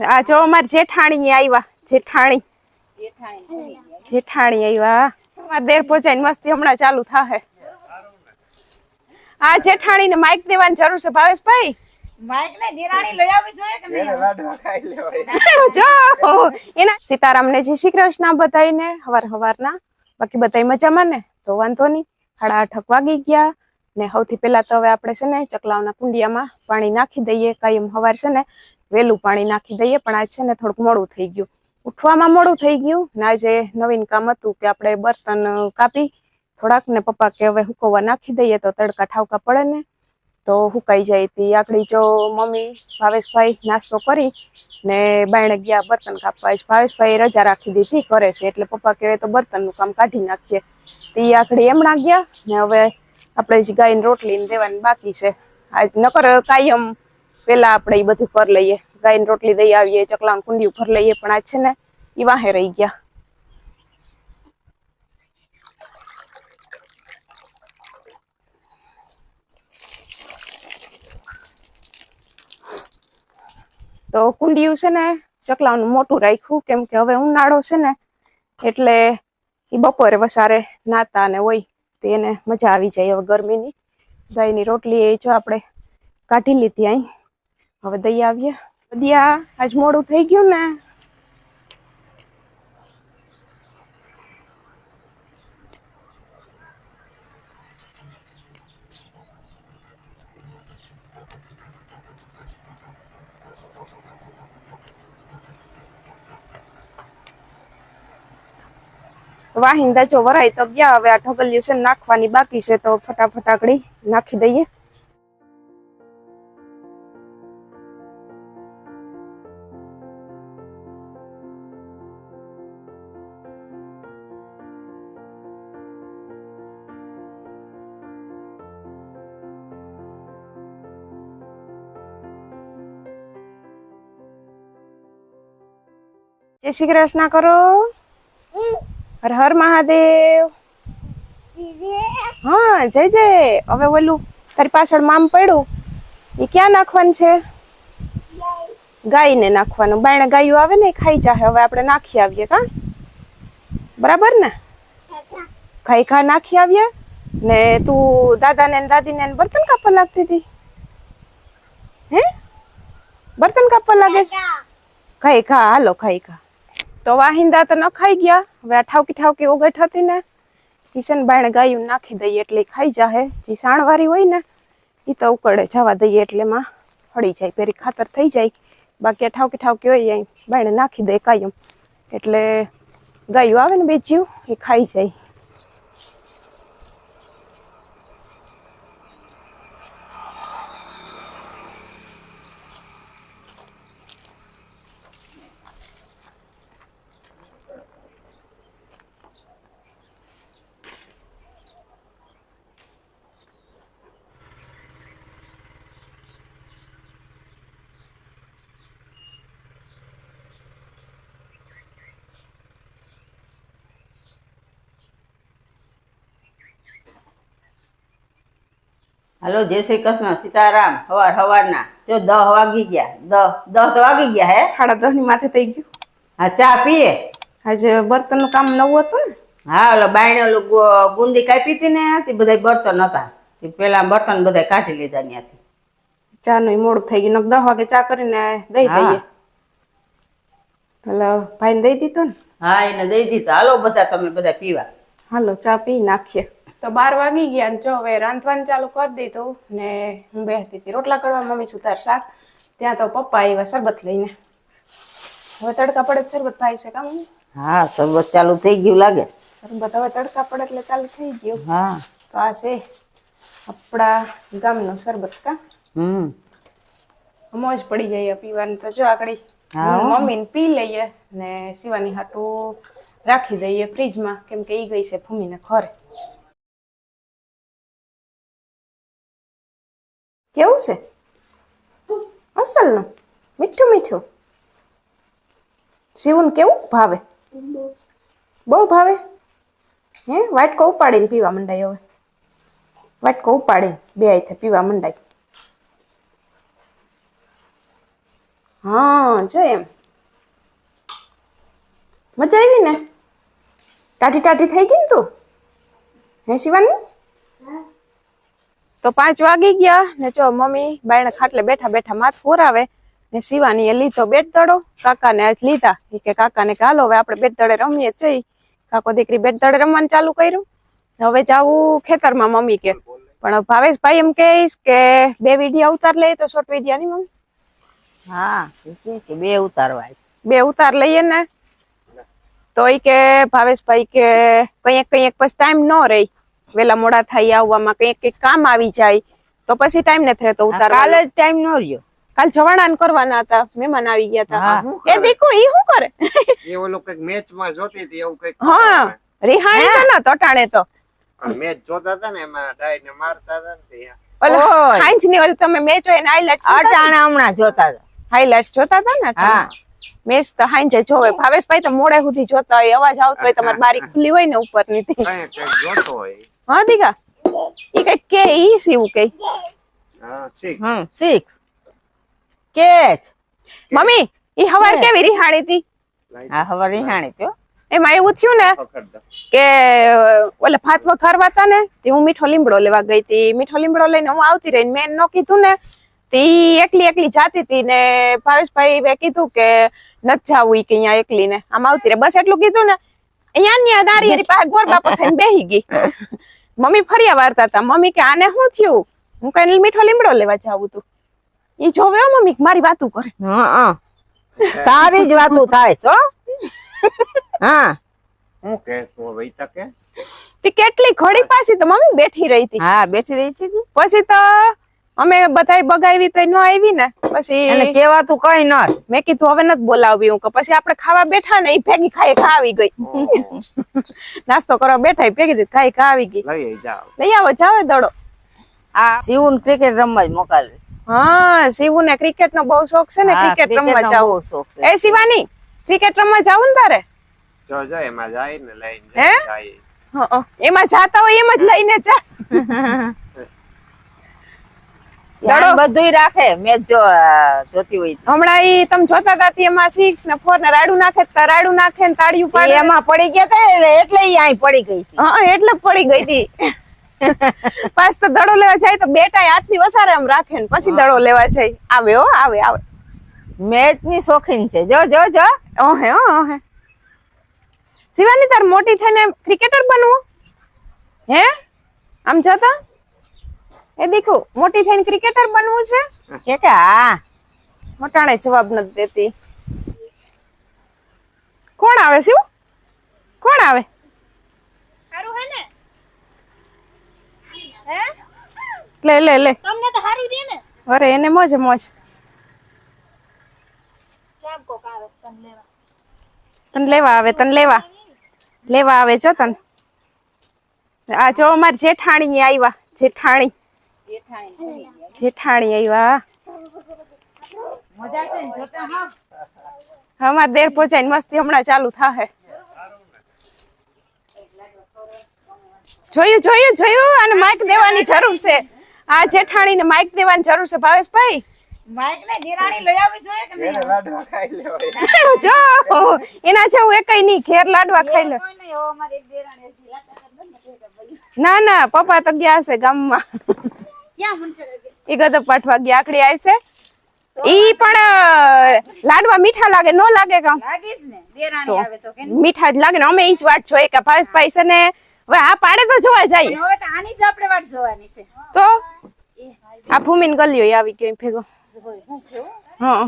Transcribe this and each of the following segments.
આ જો અમાર જેઠાણી આવ્યા જેઠાણી. જેઠાણી આવ્યા અમાર દેર પહોંચાઈ મસ્તી હમણાં ચાલુ થાહે. આ જેઠાણી ને માઇક દેવાની જરૂર છે ભાવેશ ભાઈ ને નિરાણી લઈ આવી જોઈએ કે નહીં? લાડવા ખાઈ લેવાય. જો એના સીતારામને જય શ્રી કૃષ્ણ બધાઈને હવાર હવારના બાકી બધાય મજામાં ને? તો વાંધો નહીં. સાડા આઠક વાગી ગયા ને સૌથી પહેલા તો હવે આપણે છે ને ચકલાઓના કુંડિયામાં પાણી નાખી દઈએ કાયમ હવાર છે ને. વહેલું પાણી નાખી દઈએ, પણ આજ છે ને થોડુંક મોડું થઈ ગયું. ઉઠવામાં મોડું થઈ ગયું, ને આજે નવીન કામ હતું કે આપણે બર્તન કાપી, થોડાક ને પપ્પા કે હવે હુકવવા નાખી દઈએ તો તડકા ઠાવકા પડે ને. તો હુકાઈ જાય તી. આકડી જો મમ્મી ભાવેશભાઈ નાસ્તો કરી ને બાયણે ગયા બર્તન કાપવા. ભાવેશભાઈ રજા રાખી દીધી કરે છે, એટલે પપ્પા કહેવાય તો બર્તનનું કામ કાઢી નાખીએ. તે આકડી એમણા ગયા ને હવે આપણે જ ગાયને રોટલીને દેવાની બાકી છે. આજ નકર કાયમ પહેલાં આપણે એ બધું કરી લઈએ. ગાયને રોટલી દઈ આવીએ, ચકલાનું કુંડી ઉપર લઈએ, પણ આ છે ને એ વાહે રહી ગયા. તો કુંડિયું છે ને, ચકલાનું મોટું રાખ્યું, કેમ કે હવે ઉનાળો છે ને, એટલે એ બપોરે વસારે નાતા ને હોય, તો એને મજા આવી જાય હવે ગરમીની. ગાયની રોટલી એ જો આપણે કાઢી લીધી અહીં હવે દઈ આવીએ. દિયા આજ મોડું થઈ ગયું ને? વાહિંદા જો વરાય તો ગયા, હવે આ ઢગલિયું છે ને નાખવાની બાકી છે, તો ફટાફટ આગળ નાખી દઈએ. જય શ્રી કૃષ્ણ કરો. હર હર મહાદેવ. હા જય જય. હવે ઓલું તારી પાછળ મામ પડ્યું. એ ક્યાં નાખવાનું છે? ગાયને નાખવાનું. બાયણે ગાયું આવે ને ખાઈ જાહે. હવે આપણે નાખી આવીએ કા? બરાબર ને? ખાઈ ખા નાખી આવીએ. ને તું દાદાને દાદીને બર્તન કાપવા લાગતી હતી? હે? બર્તન કાપવા લાગે છે? ખાઈ ખા. હાલો ખાઈ ખા. તો વાહિંદા તો ન ખાઈ ગયા. હવે આ ઠાવકી ઠાવકી ઓગઠ હતી ને. કિશન બાયણે ગાયું નાખી દઈએ એટલે ખાઈ જાહે. જે સાણવારી હોય ને એ તો ઉકળે. જવા દઈએ એટલે એમાં હળી જાય, પેરી ખાતર થઈ જાય. બાકી આ ઠાવકી ઠાવકી હોય અહીં બાયણે નાખી દે કાયમ. એટલે ગાયું આવે ને બેચ્યું એ ખાઈ જાય. હાલો જય શ્રી કૃષ્ણ સીતારામ હવાર હવારના. જો દહ વાગી ગયા. દહ દહ તો વાગી ગયા હે? સાડા દસની માથે થઈ ગયું. હા ચા પીએ? આજે બર્તનનું કામ નવું હતું ને? હા ઓલો બાયણે ઓલું ગુંદી કાપી હતી ને તે બધા બર્તન હતા પેલા બર્તન બધા કાઢી લીધા ત્યાંથી. ચા નું મોડું થઈ ગયું. દહ વાગે ચા કરીને દઈ. દઈએ. એટલે ભાઈને દઈ દીધો ને? હા એને દઈ દીધો. હાલો બધા તમે બધા પીવા. હાલો ચા પી નાખીએ. તો બાર વાગી ગયા ને જો હવે રાંધવાનું ચાલુ કરી દીધું ને હું બેસતી હતી. રોટલા કરવા મમ્મી સુધાર શાક. ત્યાં તો પપ્પા આવ્યા શરબત લઈને. હવે તડકા પડે શરબત ભાઈ છે કામ? હા શરબત ચાલુ થઈ ગયું લાગે. શરબત હવે તડકા પડે એટલે ચાલુ થઈ ગયું. હા. તો આ છે આપણા ગામનું શરબત કા? હમ. મોજ પડી જાય પીવાની. તો જો આગળ મમ્મી મમ્મીને પી લઈએ ને શિવાની હાટું રાખી દઈએ ફ્રીજમાં. કેમ કે ઈ ગઈ છે ભૂમિને ઘરે. કેવું છે? અસલનું મીઠું મીઠું. શિવન કેવું? ભાવે. બહુ ભાવે? હે? વાટકો ઉપાડીને પીવા મંડાય હવે. વાટકો ઉપાડીને બે હાથે પીવા મંડાય. હા, જો એમ. મજા આવી ને? ટાટી ટાટી થઈ ગઈ ને તું? હે શિવાની? તો પાંચ વાગી ગયા ને જો મમ્મી બાયણે ખાટલે બેઠા બેઠા માથ ફોરાવે ને શિવાની એ લીધો બેટ દડો. કાકાને આજ લીધા. એ કે કાકાને કે હાલો હવે આપણે બેટ દડે રમીએ જોઈ. કાકો દીકરી બેટ દડે રમવાનું ચાલુ કર્યું. હવે જાવું ખેતરમાં મમ્મી કે. પણ ભાવેશભાઈ એમ કહીશ કે બે વિડીયા ઉતાર લઈએ તો શોર્ટ વિડીયા ની મમ્મી. હા બે ઉતારવા બે ઉતાર લઈએ ને. તો એ કે ભાવેશભાઈ કે કંઈક કંઈક પછી ટાઈમ ન રહી. વેલા મોડા થાય આવવામાં કંઈક કંઈક કામ આવી જાય તો પછી ટાઈમ નથી રહેતો ઉતાર કાલે જ ટાઈમ નો રહ્યો. કાલ જવાણાન કરવાના હતા મહેમાન આવી ગયા હતા. એ દેખો ઈ શું કરે? એ ઓલો કંઈક મેચમાં જોતી હતી એવું કંઈક હા રિહાણી તો ના તટાણે તો. મેચ જોતા હતા ને એમાં ડાઈ ને મારતા હતા ને ઓલો હાંજની ઓલી તમે મેચ હોય ને હાઈલાઇટ્સ અટાણા હમણાં જોતા હતા. હાઈલાઇટ્સ જોતા હતા ને હા. મેચ તો હાંજે જોવે. ભાવેશભાઈ તો મોડે સુધી જોતા હોય અવાજ આવતો હોય તમારી બારી ખુલ્લી હોય ને ઉપરની થી જોતો હોય. હા દીકા ઈ કંઈક કે ઈ સીવું કઈ? હા શીખ. હમ શીખ. કેચ મમ્મી ઈ હવાર કેવી રિહાણી હતી? આ હવે રિહાણી થયો એમાં એવું થયું ને કે ઓલે ભાત વઘારવા હતા ને તે હું મીઠો લીમડો લેવા ગઈ હતી. મીઠો લીમડો લઈને હું આવતી રહી મેં ન કીધું ને તે એકલી એકલી જાતી હતી ને ભાવેશભાઈ મેં કીધું કે નથી જાવું કે અહીંયા એકલી ને આમ આવતી રહે. બસ એટલું કીધું ને અહીંયા ને દારી હરી પાસે ગોર બાપા થઈને બેહી ગઈ. મમ્મી ફર્યા વારતા હતા. મમ્મી કે આને શું થયું? હું કઈ મીઠો લીમડો લેવા જાવું તું. ઈ જોવે મમ્મી કે મારી વાતું કરે. હા તારી જ વાતું થાય છો હા. હું. કે તો વઈ તકે? તે કેટલી ઘડી પાછી તો મમ્મી બેઠી રહી હતી. હા બેઠી રહી હતી પછી તો અમે બધાય બગાવી તો ન આવી ને પછી એને કેવાતું કઈ ન મેં કીધું હવે નથી બોલાવી હું કે પછી આપણે ખાવા બેઠા ને એ ભેગી ખાઈ ખાવી ગઈ. નાસ્તો કરવા બેઠા ભેગી ખાઈ ખાવી ગઈ. લઈ આવો જાવે દડો. આ શિવું ક્રિકેટ રમવા જ મોકલવી. હા શિવું ને ક્રિકેટ નો બહુ શોખ છે ને ક્રિકેટ રમવા જવું શોખ છે. એ શિવાની ક્રિકેટ રમવા જવું ને તારે? જો જો એમાં જાય ને લઈને? જાય. હં, હં. એમાં જાતા હોય એમ જ લઈને જા. ધ્યાન બધુંય રાખે. મેચ જો જોતી હોય હમણાં ઈ તમે જોતા હતા એમાં સિક્સ ને ફોર ને રાડું નાખે રાડું નાખે ને તાળીયું પાડે. એમાં પડી ગયા તા એટલે એટલે ઈ અહીં પડી ગઈ હા એટલે પડી ગઈ હતી. પાછ તો દડો લેવા જાય તો બેટા હાથની વસારે આમ રાખે ને પછી દડો લેવા જાય. આવે હો આવે આવે. મેચની શોખીન છે. જો જો જો. ઓહે હો ઓહે. શિવાની તાર મોટી થઈને ક્રિકેટર બનવું? હે? આમ જોતા? એ દીકુ મોટી થઈને ક્રિકેટર બનવું છે? કે કે હા. મોટાણે જવાબ નથી દેતી. કોણ આવે શિવ કોણ આવે? લે લે લે. તમને તો સારું દે ને. અરે એને મોજ મોજ. કેમ કોક આવે તને લેવા? તને લેવા આવે તને લેવા. લેવા આવે જો તને. આ જો અમાર જેઠાણી આવ્યા જેઠાણી. જેઠાણી આવ્યા અમાર દેર પહોંચાઈને મસ્તી હમણાં ચાલુ થાહે. જોયું જોયું જોયું? અને માઇક દેવાની જરૂર છે. આ જેઠાણી ને માઇક દેવાની જરૂર છે ભાવેશભાઈ? માઇક ને નિરાણી લઈ આવી જોઈએ કે એને લાડવા ખાઈ લેવાય. જો એના જેવું એકય નહીં ઘેર લાડવા ખાઈ લે. ને ના પપ્પા તો ગયા હશે ગામમાં. ઈ ગદપ પાઠવા ગયા આકડી આવશે ઈ પણ અ, લાડવા મીઠા લાગે નો લાગે કામ? લાગીશ ને. દેરાણી તો આવે તો કે મીઠા જ લાગે ને અમે ઈ જ વાટ જોઈએ કે ભાવેશભાઈ છે ને હવે આ પાડે તો જોવા જાય. હવે તો આની જ આપણે વાટ જોવાની છે. તો? આ ભૂમિન ગલ્યો આવી ગયો ભેગો. જોઈ હું કેવું હા.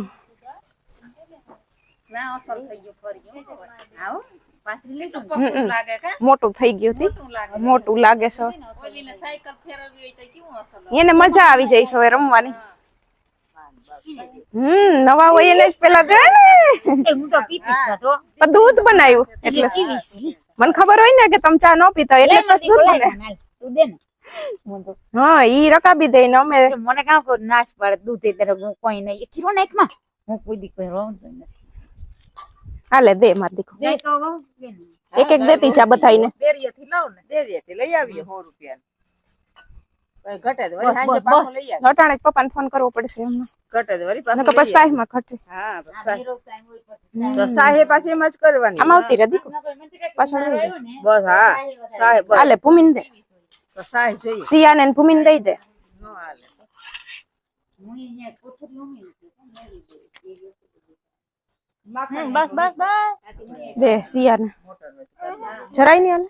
ના અસલ થઈ ગયું ફરી ગયું આવો. પાથરી લેશું પકડું લાગે કે? મોટું થઈ ગયું હતી મોટું લાગે છે. ઓલીને સાયકલ ફેરવવી હોય તો કેવું અસલ એને મજા આવી જાય છે હવે રમવાની. હમ નવા હોય એને જ પેલા દે ને. હું તો પીતી જ નતો. દૂધ બનાવ્યું એટલે મને ખબર હોય ને કે તમે ચા ન પીતા હોય એટલે પછી દૂધ બને તું દે ને. હા ઈ રકાબી દે ને અમે. મને કામ નાશ પાડે દૂધ એ તરફ હું કોઈ નહીં. ખીરો નાખમાં હું કોઈ દી કોઈ રોવ નથી. હાલે દે માર દીકરો. દે તો. એક એક દેતી ચા બધાઈને ડેરીએથી લાવ ને. ડેરીએથી લઈ આવીએ 100 રૂપિયા. ઘટે તો વળી સાંજે પાછો લઈ આવે અટાણે પપ્પાને ફોન કરવો પડશે એમને. ઘટે તો વળી પાછો લઈ આવે. ઘટે. હા સાહે. તો સાહે પાછી એમ જ કરવાની. આમ આવતી રહે દીકુ પાછળ જા. બસ હા. સાહે બસ. હાલે ભૂમિન દે. તો સાહે જોઈએ. સિયાને ભૂમિન દઈ દે. ન હાલે. હમ, બસ બસ બસ. દે સિયાને જરાય નહીં હાલે.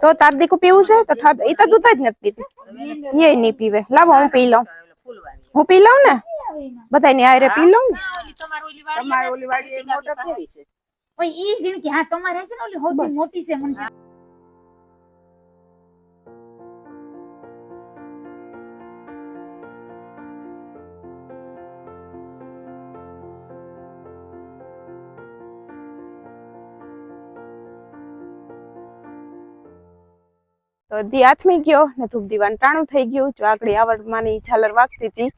તો તાર દીકુ પીવું છે? તો એ તો દૂધ જ નથી પીતી. એ નહીં પીવે. લાવો હું પી લઉં. હું પી લઉં ને? બધાની આયરે પી લઉં ને? તમારી ઓલી વાડી મોટર કેવી છે? ઓય ઈ ઝીણકી. હા તમારે છે ને ઓલી સૌથી મોટી છે મને તો દી હાથમી ગયો ને ધૂપ દીવાનું ટાણું થઈ ગયું. જો આગળ આવડમાંની ઝાલર વાગતી હતી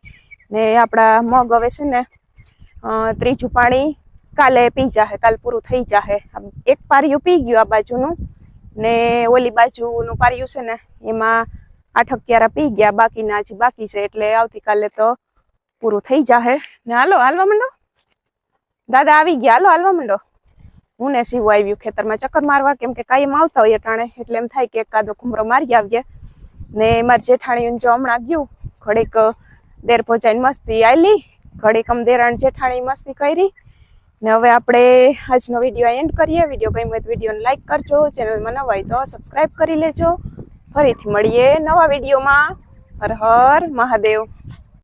ને આપણા મગ હવે છે ને ત્રીજું પાણી કાલે પી જાહે, કાલ પૂરું થઈ જાહે. એક પારિયું પી ગયું આ બાજુનું ને ઓલી બાજુનું પારિયું છે ને, એમાં આઠ અગિયારા પી ગયા, બાકીના હજી બાકી છે, એટલે આવતીકાલે તો પૂરું થઈ જાહે. ને હાલો, હાલવા માંડો? દાદા આવી ગયા, હાલો, હાલવા માંડો? હું ને સીવું આવ્યું ખેતરમાં ચક્કર મારવા, કેમ કે કાયમ આવતા હોય અટાણે એટલે એમ થાય કે એકાદો ઘૂમરો મારી આવીએ ને મારી જેઠાણીઓને જો હમણાં ગયું, ઘડીક દેર પહોંચાઈને મસ્તી આવેલી ઘડીક અમ દેરાણ જેઠાણી મસ્તી કરી. ને હવે આપણે આજનો વીડિયો એન્ડ કરીએ. વીડિયો ગમ્યો તો વિડીયોને લાઈક કરજો. ચેનલમાં નવા હોય તો સબસ્ક્રાઈબ કરી લેજો. ફરીથી મળીએ નવા વિડીયોમાં. હર હર મહાદેવ.